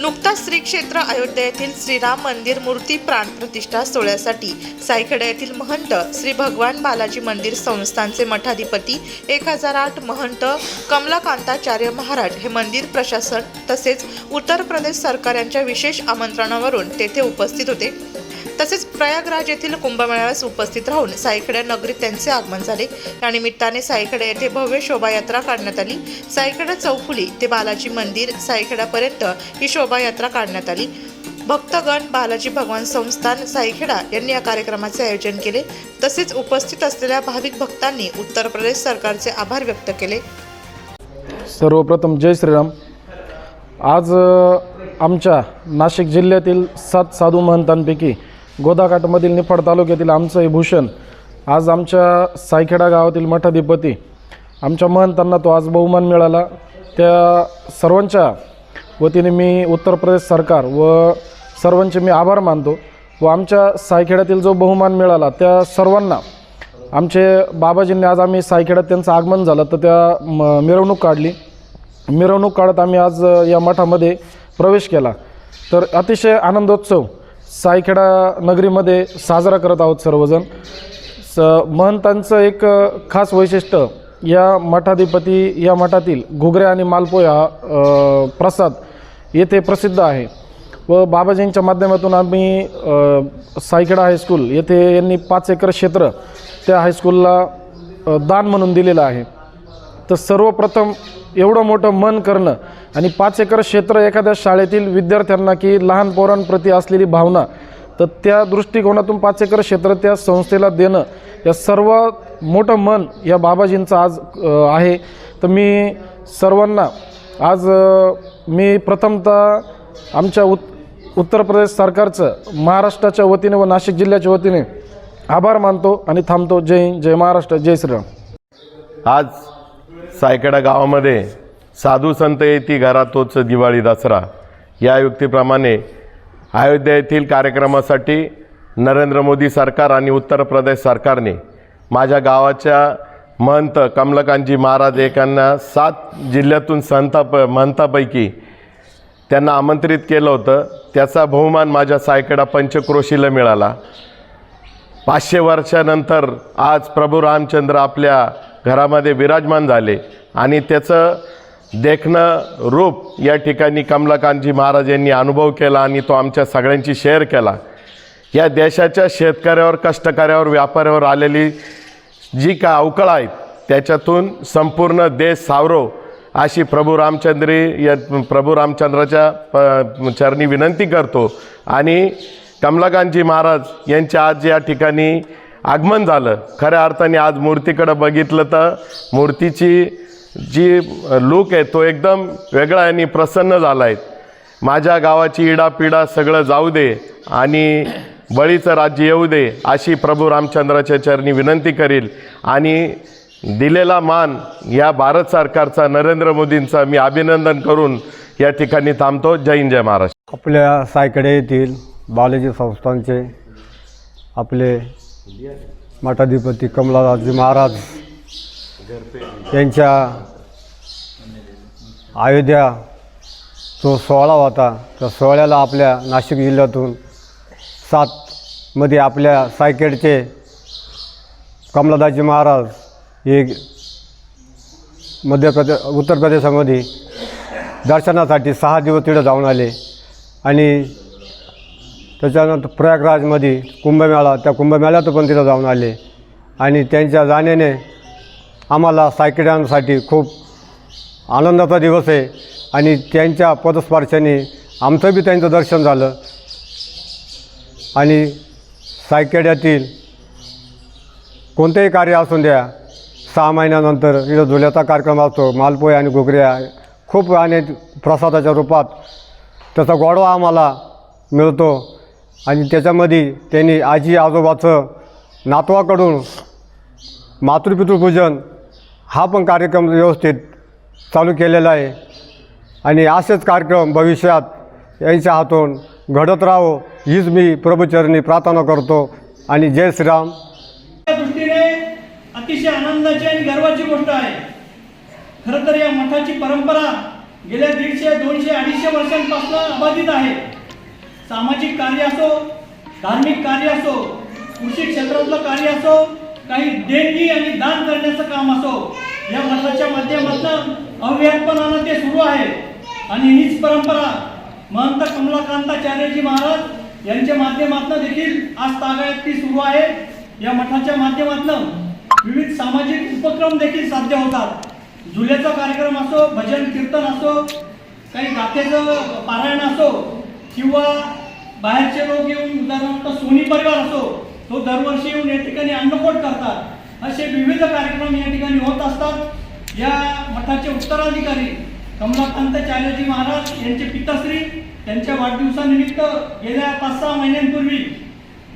नुकताच श्री क्षेत्र अयोध्या येथील श्रीराम मंदिर मूर्ती प्राण प्रतिष्ठा सोहळ्यासाठी सायखेडा येथील महंत श्री भगवान बालाजी मंदिर संस्थानचे मठाधिपती एक हजार आठ महंत कमलाकांताचार्य महाराज हे मंदिर प्रशासन तसेच उत्तर प्रदेश सरकार यांच्या विशेष आमंत्रणावरून तेथे उपस्थित होते. तसेच प्रयागराज येथील कुंभमेळ्यास उपस्थित राहून साईखेड्या नगरीत त्यांचे आगमन झाले. या निमित्ताने सायखेडा येथे भव्य शोभायात्रा काढण्यात आली. सायखेडा चौफुली ते बालाजी मंदिर साईखेडापर्यंत ही शोभायात्रा काढण्यात आली. भक्तगण बालाजी भगवान संस्थान साईखेडा यांनी या कार्यक्रमाचे आयोजन केले. तसेच उपस्थित असलेल्या भाविक भक्तांनी उत्तर प्रदेश सरकारचे आभार व्यक्त केले. सर्वप्रथम जय श्रीराम. आज आमच्या नाशिक जिल्ह्यातील सात साधू महंतांपैकी गोदाघाटमधील निफाड तालुक्यातील आमचं हे भूषण आज आमच्या सायखेडा गावातील मठाधिपती आमच्या महंतांना तो आज बहुमान मिळाला. त्या सर्वांच्या वतीने मी उत्तर प्रदेश सरकार व सर्वांचे मी आभार मानतो व आमच्या सायखेड्यातील जो बहुमान मिळाला त्या सर्वांना आमचे बाबाजींनी आज आम्ही सायखेड्यात त्यांचं आगमन झालं तर त्या म मिरवणूक काढली. मिरवणूक काढत आम्ही आज या मठामध्ये प्रवेश केला. तर अतिशय आनंदोत्सव सायखेडा नगरीमध्ये साजरा करत आहोत सर्वजण. स महंतांचं एक खास वैशिष्ट्य या मठाधिपती या मठातील घुगऱ्या आणि मालपोया प्रसाद येथे प्रसिद्ध आहे. व बाबाजींच्या माध्यमातून आम्ही सायखेडा हायस्कूल येथे यांनी पाच एकर क्षेत्र त्या हायस्कूलला दान म्हणून दिलेलं आहे. तर सर्वप्रथम एवढं मोठं मन करणं आणि पाच एकर क्षेत्र एखाद्या शाळेतील विद्यार्थ्यांना की लहान पोरांप्रती असलेली भावना तर त्या दृष्टिकोनातून पाच एकर क्षेत्र त्या संस्थेला देणं या सर्व मोठं मन या बाबाजींचं आज आहे. तर मी सर्वांना आज मी प्रथमतः आमच्या उत उत्तर प्रदेश सरकारचं महाराष्ट्राच्या वतीने व नाशिक जिल्ह्याच्या वतीने आभार मानतो आणि थांबतो. जय हिंद जय महाराष्ट्र जय श्रीराम. आज सायकडा गावामध्ये साधू संत येती घरातोच दिवाळी दसरा. या युक्तीप्रमाणे अयोध्या येथील कार्यक्रमासाठी नरेंद्र मोदी सरकार आणि उत्तर प्रदेश सरकारने माझ्या गावाच्या महंत कमलकांतजी महाराज एकांना सात जिल्ह्यातून संताप महंतापैकी त्यांना आमंत्रित केलं होतं. त्याचा बहुमान माझ्या सायकडा पंचक्रोशीला मिळाला. पाचशे वर्षानंतर आज प्रभू रामचंद्र आपल्या घरामध्ये विराजमान झाले आणि त्याचं देखणं रूप या ठिकाणी कमलाकांतजी महाराज यांनी अनुभव केला आणि तो आमच्या सगळ्यांची शेअर केला. या देशाच्या शेतकऱ्यावर कष्टकऱ्यावर व्यापाऱ्यावर आलेली जी का अवकळ आहेत त्याच्यातून संपूर्ण देश सावरो अशी प्रभू रामचंद्री या प्रभू रामचंद्राच्या प चरणी विनंती करतो. आणि कमलाकांतजी महाराज यांच्या आज या ठिकाणी आगमन झालं. खऱ्या अर्थाने आज मूर्तीकडं बघितलं तर मूर्तीची जी लूक आहे तो एकदम वेगळा आणि प्रसन्न झाला आहे माझ्या गावाची इडापिडा सगळं जाऊ दे आणि बळीचं राज्य येऊ दे अशी प्रभू रामचंद्राच्या चरणी विनंती करील. आणि दिलेला मान या भारत सरकारचा नरेंद्र मोदींचा मी अभिनंदन करून या ठिकाणी थांबतो. जय हिंद जय महाराष्ट्र. आपल्या सायकडे येथील बालाजी संस्थांचे आपले मठाधिपती कमलाजी महाराज त्यांच्या अयोध्या जो सोहळा होता. त्या सोहळ्याला आपल्या नाशिक जिल्ह्यातून सातमध्ये आपल्या सायकेडचे कमलादाजी महाराज हे मध्य प्रदेश उत्तर प्रदेशामध्ये दर्शनासाठी सहा दिवस तिथं जाऊन आले. आणि त्याच्यानंतर प्रयागराजमध्ये कुंभमेळा त्या कुंभमेळ्यात पण तिथं जाऊन आले. आणि त्यांच्या जाण्याने आम्हाला सायकेड्यांसाठी खूप आनंदाचा दिवस आहे आणि त्यांच्या पदस्पर्शाने आमचं बी त्यांचं दर्शन झालं. आणि सायकेड्यातील कोणतेही कार्य असून द्या सहा महिन्यानंतर इथं झुल्याचा कार्यक्रम असतो मालपोहे आणि घुगऱ्या खूप आणि प्रसादाच्या रूपात त्याचा गोडवा आम्हाला मिळतो. आणि त्याच्यामध्ये त्यांनी आजी आजोबाचं नातवाकडून मातृपितृपूजन हा पण कार्यक्रम व्यवस्थित चालू केलेला आहे. आणि असेच कार्यक्रम भविष्यात यांच्या हातून घडत राहो हीच मी प्रभुचरणी प्रार्थना करतो. आणि जय श्रीराम. त्या दृष्टीने अतिशय आनंदाची आणि गर्वाची गोष्ट आहे. खरं तर या मठाची परंपरा गेल्या दीडशे दोनशे अडीचशे वर्षांपासून अबाधित आहे. सामाजिक कार्य असो धार्मिक कार्य असो कृषी क्षेत्रातलं कार्य असो काही देणगी आणि दान करण्याचं काम असो या मठाच्या माध्यमातून अव्याहतपणानं ते सुरू आहे. आणि हीच परंपरा महंत कमलाकांताचार्यजी महाराज यांच्या माध्यमातून देखील आज तागायत ती सुरू आहे. या मठाच्या माध्यमातून विविध सामाजिक उपक्रम देखील साध्य होतात. जुल्याचा कार्यक्रम असो भजन कीर्तन असो काही गाथेचं पारायण असो किंवा बाहेरचे लोक येऊन उदाहरणार्थ सोनी परिवार असो तो दरवर्षी येऊन या ठिकाणी अन्नकोट करतात. असे विविध कार्यक्रम या ठिकाणी होत असतात. या मठाचे उत्तराधिकारी कमलाकांताचार्यजी महाराज यांचे पिताश्री त्यांच्या वाढदिवसानिमित्त गेल्या पाच सहा महिन्यांपूर्वी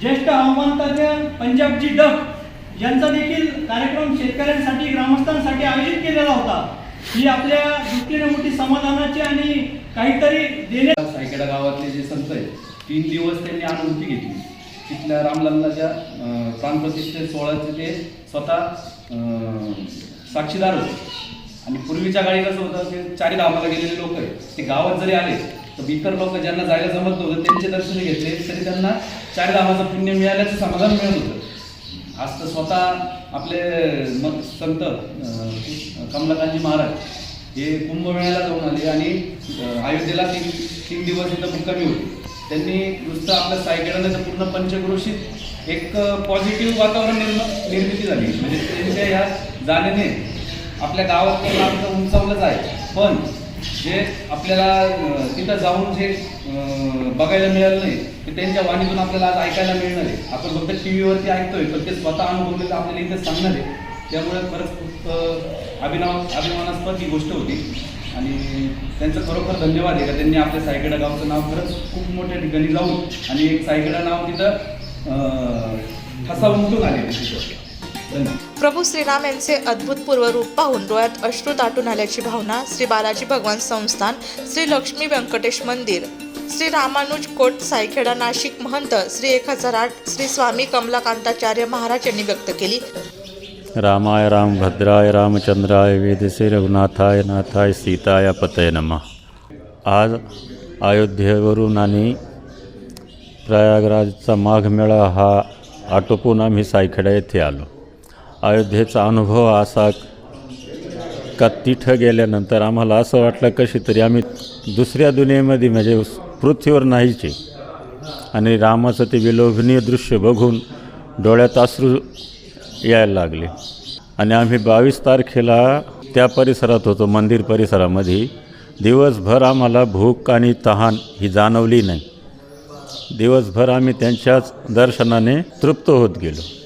ज्येष्ठ हवामान तज्ज्ञ पंजाबजी डक यांचा देखील कार्यक्रम शेतकऱ्यांसाठी ग्रामस्थांसाठी आयोजित केलेला होता. ही आपल्या दृष्टीने मोठी समाधानाची आणि काहीतरी देणे सायकेडा गावातले जे संत आहेत तीन दिवस त्यांनी अनुभूती घेतली तिथल्या रामलल्लाच्या प्राणप्रतिष्ठे सोहळ्याचे ते स्वतः साक्षीदार होते. आणि पूर्वीच्या काळी कसं होतं की चारी धामाला गेलेले लोक आहेत ते गावात जरी आले तर इतर लोक ज्यांना जायला जमत नव्हतं त्यांचे दर्शन घेतले तरी त्यांना चारी धामाचं पुण्य मिळाल्याचं समाधान मिळत होतं. आज तर स्वतः आपले मग संत अं, कमलाकांतजी महाराज हे कुंभमेळ्याला जाऊन आले आणि अयोध्येला तीन तीन दिवस इथं मुक्कामी होते. त्यांनी नुसतं आपल्या सायकेडाने पूर्ण पंचक्रोशीत एक पॉझिटिव्ह वातावरण निर्म निर्मिती झाली. म्हणजे त्यांच्या ह्या जाण्याने आपल्या गावात तर नातं उंचावलंच आहे. पण जे आपल्याला तिथं जाऊन जे बघायला मिळालं नाही ते त्यांच्या वाणीतून आपल्याला आज ऐकायला मिळणार आहे. आपण फक्त टी व्हीवरती ऐकतोय पण ते स्वतः अनुभवलेलं आपल्याला इथे सांगणार आहे. त्यामुळे खरंच खूप अभिनव अभिमानास्पद ही गोष्ट होती. आणि त्यांचं खरोखर धन्यवाद आहे का त्यांनी आपल्या सायगडा गावचं नाव खरंच खूप मोठ्या ठिकाणी जाऊन आणि एक सायगडा नाव तिथं ठसा उमटून आले तिथं प्रभू श्रीराम यांचे अद्भुतपूर्व रूप पाहून डोळ्यात अश्रू दाटून आल्याची भावना श्री बालाजी भगवान संस्थान श्री लक्ष्मी व्यंकटेश मंदिर. श्री रामानुज कोट सायखेडा नाशिक महंत श्री एक हजार आठ श्री स्वामी कमलाकांताचार्य महाराज यांनी व्यक्त केली. रामाय रामभद्राय रामचंद्राय वेदसे रघुनाथाय नाथाय सीताय पतय नमः। आज अयोध्येवरून आणि प्रयागराजचा माघमेळा हा आटोपून आम्ही सायखेडा येथे आलो. अयोध्येचा अनुभव असा का तिथं गेल्यानंतर आम्हाला असं वाटलं कशी तरी आम्ही दुसऱ्या दुनियेमध्ये म्हणजे पृथ्वीवर नाहीचे. आणि रामाचं ते विलोभनीय दृश्य बघून डोळ्यात अश्रू यायला लागले. आणि आम्ही बावीस तारखेला त्या परिसरात होतो मंदिर परिसरामध्ये. दिवसभर आम्हाला भूक आणि तहान ही जाणवली नाही. दिवसभर आम्ही त्यांच्याच दर्शनाने तृप्त होत गेलो.